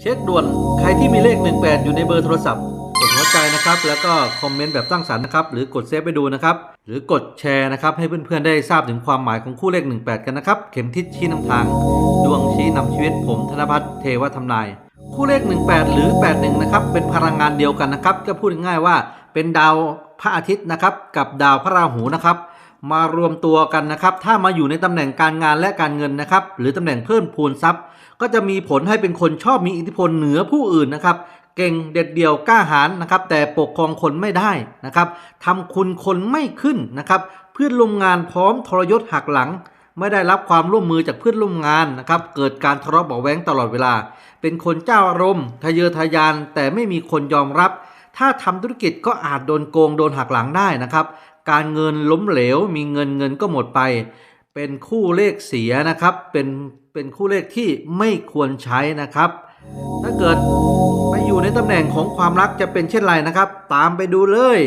เช็คด่วนใครที่มีเลข 18 อยู่ในเบอร์โทรศัพท์ กดหัวใจนะครับ แล้วก็คอมเมนต์แบบสร้างสรรค์นะครับ หรือกดเซฟไปดูนะครับ หรือกดแชร์นะครับ ให้เพื่อนๆได้ทราบถึงความหมายของคู่เลข 18 กันนะครับ เข็มทิศชี้นำทาง ดวงชี้นำชีวิตผมธนพัฒน์เทวทำนาย คู่เลข 18 หรือ 81 นะครับ เป็นพลังงานเดียวกันนะครับ ก็พูดง่ายๆว่า เป็นดาวพระอาทิตย์นะครับ กับดาวพระราหูนะครับ มารวมตัวกันนะครับ ถ้ามาอยู่ในตำแหน่งการงานและการเงินนะครับ หรือตำแหน่งเพิ่มพูนทรัพย์ ก็จะมีผลให้เป็นคนชอบมีอิทธิพลเหนือผู้อื่นนะครับ เก่งเด็ดเดี่ยวกล้าหาญนะครับ แต่ปกครองคนไม่ได้นะครับทำคุณคนไม่ขึ้นนะครับเพื่อนร่วมงานพร้อมทรยศหักหลังไม่ได้รับความร่วมมือจากเพื่อนร่วมงานนะครับ เกิดการทะเลาะเบาแว้งตลอดเวลา เป็นคนเจ้าอารมณ์ ทะเยอทะยาน แต่ไม่มีคนยอมรับ ถ้าทำธุรกิจก็อาจโดนโกงโดนหักหลังได้นะครับ การเงินล้มเหลว มีเงินเงินก็หมดไป เป็นคู่เลขเสียนะครับ เป็นเป็นคู่เลขที่ไม่ควรใช้นะครับ ถ้าเกิดไปอยู่ในตำแหน่งของความรักจะเป็นเช่นไรนะครับ ตามไปดูเลย